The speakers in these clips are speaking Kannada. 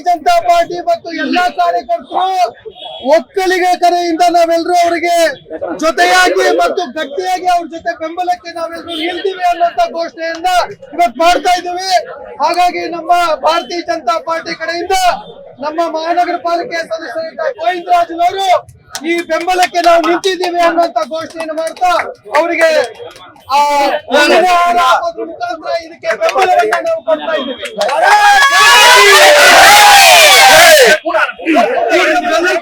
ಜನತಾ ಪಾರ್ಟಿ ಮತ್ತು ಎಲ್ಲಾ ಕಾರ್ಯಕರ್ತರು ಒಕ್ಕಲಿಗ ಕರೆಯಿಂದ ನಾವೆಲ್ಲರೂ ಅವರಿಗೆ ಜೊತೆಯಾಗಿ ಮತ್ತು ಗಟ್ಟಿಯಾಗಿ ಅವ್ರ ಜೊತೆ ಬೆಂಬಲಕ್ಕೆ ನಾವೆಲ್ಲರೂ ನಿಲ್ತೀವಿ ಅನ್ನೋಂತ ಘೋಷಣೆಯನ್ನ ಇವತ್ತು ಮಾಡ್ತಾ ಇದ್ದೀವಿ. ಹಾಗಾಗಿ ನಮ್ಮ ಭಾರತೀಯ ಜನತಾ ಪಾರ್ಟಿ ಕಡೆಯಿಂದ ನಮ್ಮ ಮಹಾನಗರ ಪಾಲಿಕೆ ಸದಸ್ಯರಾದ ಗೋವಿಂದರಾಜನವರು ಈ ಬೆಂಬಲಕ್ಕೆ ನಾವು ನಿಂತಿದ್ದೀವಿ ಅನ್ನುವಂತ ಘೋಷಣೆಯನ್ನು ಮಾಡ್ತಾ ಅವರಿಗೆ ಮುಖಾಂತರ ಇದಕ್ಕೆ ಬೆಂಬಲವನ್ನು ನಾವು ಕೊಡ್ತಾ माता ¡Ay, ay, ay!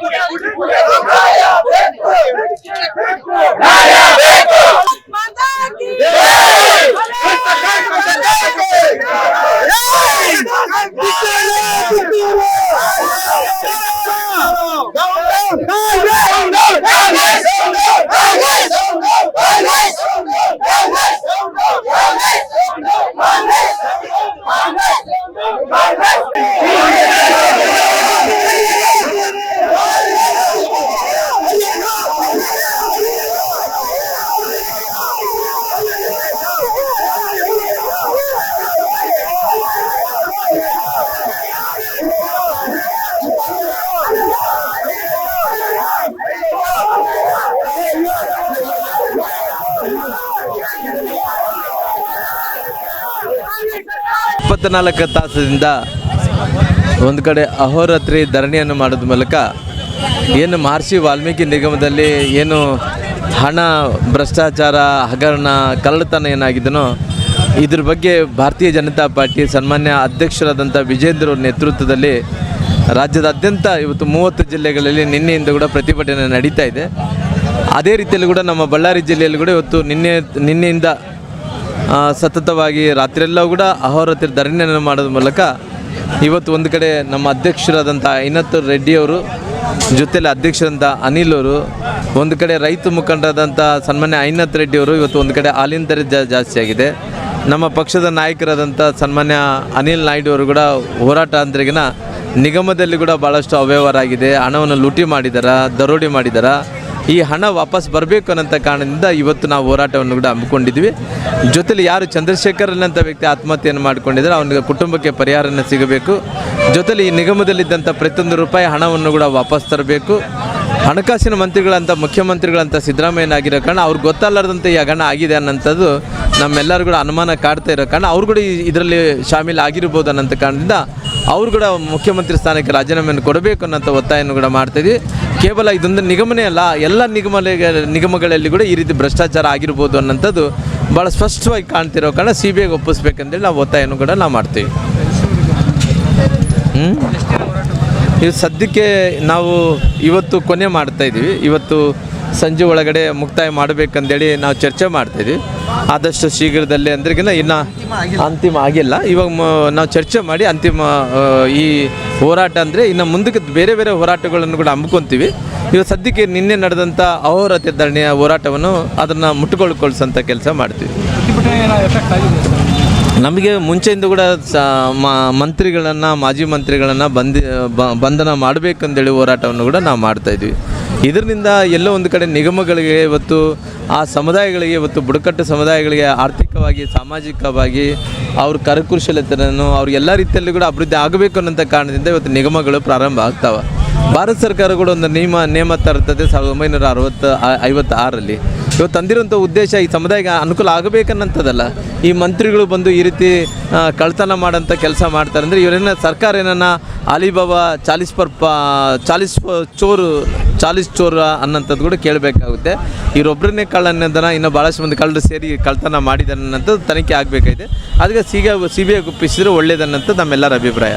ಇಪ್ಪತ್ನಾಲ್ಕು ತಾಸದಿಂದ ಒಂದು ಕಡೆ ಅಹೋರಾತ್ರಿ ಧರಣಿಯನ್ನು ಮಾಡೋದ ಮೂಲಕ ಏನು ಮಹರ್ಷಿ ವಾಲ್ಮೀಕಿ ನಿಗಮದಲ್ಲಿ ಏನು ಹಣ, ಭ್ರಷ್ಟಾಚಾರ, ಹಗರಣ, ಕಳ್ಳತನ ಏನಾಗಿದನೋ, ಇದ್ರ ಬಗ್ಗೆ ಭಾರತೀಯ ಜನತಾ ಪಾರ್ಟಿ ಸನ್ಮಾನ್ಯ ಅಧ್ಯಕ್ಷರಾದಂಥ ವಿಜೇಂದ್ರ ಅವರ ನೇತೃತ್ವದಲ್ಲಿ ರಾಜ್ಯದಾದ್ಯಂತ ಇವತ್ತು ಮೂವತ್ತು ಜಿಲ್ಲೆಗಳಲ್ಲಿ ನಿನ್ನೆಯಿಂದ ಕೂಡ ಪ್ರತಿಭಟನೆ ನಡೀತಾ ಇದೆ. ಅದೇ ರೀತಿಯಲ್ಲಿ ಕೂಡ ನಮ್ಮ ಬಳ್ಳಾರಿ ಜಿಲ್ಲೆಯಲ್ಲಿ ಕೂಡ ಇವತ್ತು ನಿನ್ನೆ, ನಿನ್ನೆಯಿಂದ ಸತತವಾಗಿ ರಾತ್ರಿಯೆಲ್ಲ ಕೂಡ ಅಹೋರಾತ್ರಿ ಧರಣಿಯನ್ನು ಮಾಡೋದ್ರ ಮೂಲಕ ಇವತ್ತು ಒಂದು ಕಡೆ ನಮ್ಮ ಅಧ್ಯಕ್ಷರಾದಂಥ ಐನತ್ತು ರೆಡ್ಡಿಯವರು ಜೊತೆಯಲ್ಲಿ ಅಧ್ಯಕ್ಷರಂತ ಅನಿಲ್ ಅವರು, ಒಂದು ಕಡೆ ರೈತ ಮುಖಂಡರಾದಂಥ ಸನ್ಮಾನ್ಯ ಐನತ್ ರೆಡ್ಡಿ ಅವರು ಇವತ್ತು ಒಂದು ಕಡೆ ಹಾಲಿನ ದರ ಜಾಸ್ತಿ ನಮ್ಮ ಪಕ್ಷದ ನಾಯಕರಾದಂಥ ಸನ್ಮಾನ್ಯ ಅನಿಲ್ ನಾಯ್ಡು ಅವರು ಕೂಡ ಹೋರಾಟ ಅಂದ್ರಿಗಿನ ನಿಗಮದಲ್ಲಿ ಕೂಡ ಭಾಳಷ್ಟು ಅವ್ಯವಹಾರ ಆಗಿದೆ. ಹಣವನ್ನು ಲೂಟಿ ಮಾಡಿದಾರ, ದರೋಡಿ ಮಾಡಿದಾರ. ಈ ಹಣ ವಾಪಸ್ ಬರಬೇಕು ಅನ್ನೋಂಥ ಕಾರಣದಿಂದ ಇವತ್ತು ನಾವು ಹೋರಾಟವನ್ನು ಕೂಡ ಹಮ್ಮಿಕೊಂಡಿದ್ವಿ ಜೊತೆಲಿ ಯಾರು ಚಂದ್ರಶೇಖರ್ ಅನ್ನೋಂಥ ವ್ಯಕ್ತಿ ಆತ್ಮಹತ್ಯೆಯನ್ನು ಮಾಡಿಕೊಂಡಿದ್ದಾರೆ, ಅವನಿಗೆ ಕುಟುಂಬಕ್ಕೆ ಪರಿಹಾರನ ಸಿಗಬೇಕು. ಜೊತೆಲಿ ಈ ನಿಗಮದಲ್ಲಿದ್ದಂಥ ಪ್ರತಿಯೊಂದು ರೂಪಾಯಿ ಹಣವನ್ನು ಕೂಡ ವಾಪಸ್ ತರಬೇಕು. ಹಣಕಾಸಿನ ಮಂತ್ರಿಗಳಂತ, ಮುಖ್ಯಮಂತ್ರಿಗಳಂತ ಸಿದ್ದರಾಮಯ್ಯನಾಗಿರೋ ಕಾರಣ ಅವ್ರಿಗೆ ಗೊತ್ತಲ್ಲಾರ್ದಂತೆ ಈ ಹಗರಣ ಆಗಿದೆ ಅನ್ನೋಂಥದ್ದು ನಮ್ಮೆಲ್ಲರೂ ಕೂಡ ಅನುಮಾನ ಕಾಡ್ತಾ ಇರೋ ಕಾರಣ ಅವ್ರು ಕೂಡ ಇದರಲ್ಲಿ ಶಾಮೀಲ್ ಆಗಿರ್ಬೋದು ಅನ್ನೋಂಥ ಕಾರಣದಿಂದ ಅವ್ರು ಕೂಡ ಮುಖ್ಯಮಂತ್ರಿ ಸ್ಥಾನಕ್ಕೆ ರಾಜೀನಾಮೆಯನ್ನು ಕೊಡಬೇಕು ಅನ್ನೋಂಥ ಒತ್ತಾಯವನ್ನು ಕೂಡ ಮಾಡ್ತಾಯಿದ್ವಿ ಕೇವಲ ಇದೊಂದು ನಿಗಮನೇ ಅಲ್ಲ, ಎಲ್ಲ ನಿಗಮ ನಿಗಮಗಳಲ್ಲಿ ಕೂಡ ಈ ರೀತಿ ಭ್ರಷ್ಟಾಚಾರ ಆಗಿರ್ಬೋದು ಅನ್ನೋಂಥದ್ದು ಭಾಳ ಸ್ಪಷ್ಟವಾಗಿ ಕಾಣ್ತಿರೋ ಕಾರಣ ಸಿ ಬಿ ಐಗೆ ಒಪ್ಪಿಸ್ಬೇಕಂತೇಳಿ ನಾವು ಒತ್ತಾಯವನ್ನು ಕೂಡ ನಾವು ಮಾಡ್ತೀವಿ. ಹ್ಞೂ ಇದು ಸದ್ಯಕ್ಕೆ ನಾವು ಇವತ್ತು ಕೊನೆ ಮಾಡ್ತಾ ಇದ್ದೀವಿ ಇವತ್ತು ಸಂಜೆ ಒಳಗಡೆ ಮುಕ್ತಾಯ ಮಾಡಬೇಕಂತೇಳಿ ನಾವು ಚರ್ಚೆ ಮಾಡ್ತೀವಿ ಆದಷ್ಟು ಶೀಘ್ರದಲ್ಲೇ ಅಂದ್ರಿಗಿನ ಇನ್ನು ಅಂತಿಮ ಆಗಿಲ್ಲ. ಇವಾಗ ನಾವು ಚರ್ಚೆ ಮಾಡಿ ಅಂತಿಮ ಈ ಹೋರಾಟ ಅಂದರೆ ಇನ್ನು ಮುಂದಕ್ಕೆ ಬೇರೆ ಬೇರೆ ಹೋರಾಟಗಳನ್ನು ಕೂಡ ಹಮ್ಮಿಕೊಂತೀವಿ. ಇವಾಗ ಸದ್ಯಕ್ಕೆ ನಿನ್ನೆ ನಡೆದಂಥ ಅಹೋರಾತ್ರಿ ಧರಣಿಯ ಹೋರಾಟವನ್ನು ಅದನ್ನು ಮುಟ್ಟುಕೊಳ್ಕೊಳ್ಸೋಂಥ ಕೆಲಸ ಮಾಡ್ತೀವಿ. ನಮಗೆ ಮುಂಚೆಯಿಂದ ಕೂಡ ಸ ಮಂತ್ರಿಗಳನ್ನು, ಮಾಜಿ ಮಂತ್ರಿಗಳನ್ನು ಬಂಧಿ ಬಂಧನ ಮಾಡಬೇಕಂದೇಳಿ ಹೋರಾಟವನ್ನು ಕೂಡ ನಾವು ಮಾಡ್ತಾ ಇದ್ವಿ. ಇದರಿಂದ ಎಲ್ಲೋ ಒಂದು ಕಡೆ ನಿಗಮಗಳಿಗೆ ಇವತ್ತು, ಆ ಸಮುದಾಯಗಳಿಗೆ ಇವತ್ತು ಬುಡಕಟ್ಟು ಸಮುದಾಯಗಳಿಗೆ ಆರ್ಥಿಕವಾಗಿ, ಸಾಮಾಜಿಕವಾಗಿ ಅವ್ರ ಕರಕುಶಲತೆಯನ್ನು ಅವ್ರು ಎಲ್ಲ ರೀತಿಯಲ್ಲಿ ಕೂಡ ಅಭಿವೃದ್ಧಿ ಆಗಬೇಕು ಅನ್ನೋಂಥ ಕಾರಣದಿಂದ ಇವತ್ತು ನಿಗಮಗಳು ಪ್ರಾರಂಭ ಆಗ್ತಾವೆ. ಭಾರತ ಸರ್ಕಾರ ಕೂಡ ಒಂದು ನಿಯಮ, ನೇಮ ತರ್ತದೆ ಸಾವಿರದ ಒಂಬೈನೂರ ಅರವತ್ತು, ಐವತ್ತಾರರಲ್ಲಿ. ಇವತ್ತು ತಂದಿರುವಂಥ ಉದ್ದೇಶ ಈ ಸಮುದಾಯಕ್ಕೆ ಅನುಕೂಲ ಆಗಬೇಕನ್ನಂಥದ್ದಲ್ಲ. ಈ ಮಂತ್ರಿಗಳು ಬಂದು ಈ ರೀತಿ ಕಳ್ತನ ಮಾಡೋಂಥ ಕೆಲಸ ಮಾಡ್ತಾರೆ ಅಂದರೆ ಇವರೇನ ಸರ್ಕಾರ ಏನನ್ನ ಅಲಿಬಾಬಾ ಚಾಲಿಸ್ ಪರ್ ಚಾಲಿಸ್ ಪ- ಚೋರು, ಚಾಲಿಸ್ ಚೋರ ಅನ್ನೋಂಥದ್ದು ಕೂಡ ಕೇಳಬೇಕಾಗುತ್ತೆ. ಇವರೊಬ್ಬರನ್ನೇ ಕಳ್ಳ ಅನ್ನೋದನ್ನು ಇನ್ನೂ ಭಾಳಷ್ಟು ಮಂದಿ ಕಳ್ಳರು ಸೇರಿ ಕಳ್ತನ ಮಾಡಿದ್ದಾರೆ ಅನ್ನೋಂಥದ್ದು ತನಿಖೆ ಆಗಬೇಕಾಗಿದೆ ಅದಕ್ಕೆ ಸಿಗ ಸಿ ಬಿ ಐ ಒಪ್ಪಿಸಿದ್ರೆ ಒಳ್ಳೇದನ್ನಂಥದ್ದು ನಮ್ಮೆಲ್ಲರ ಅಭಿಪ್ರಾಯ.